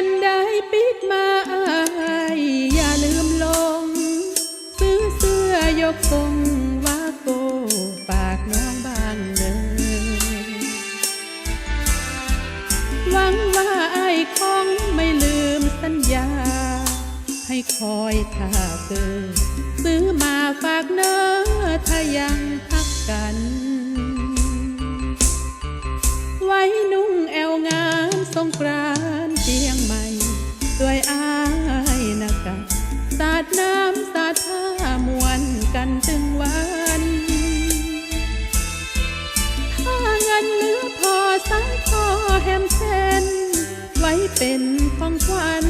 กันได้ปิดมาอายอย่าลืมลง ซื้อเสื้อยกทรงว่าโกปากน้องบางเนินหวังว่าไอ้ายคงไม่ลืมสัญญา ให้คอยท่าเกิดซื้อมาฝากเนอาดน้ำสาดท่ามวนกันตึงวัน ถ้าเงินเหลือพอสักพอแฮมเซนไว้เป็นของขวัญ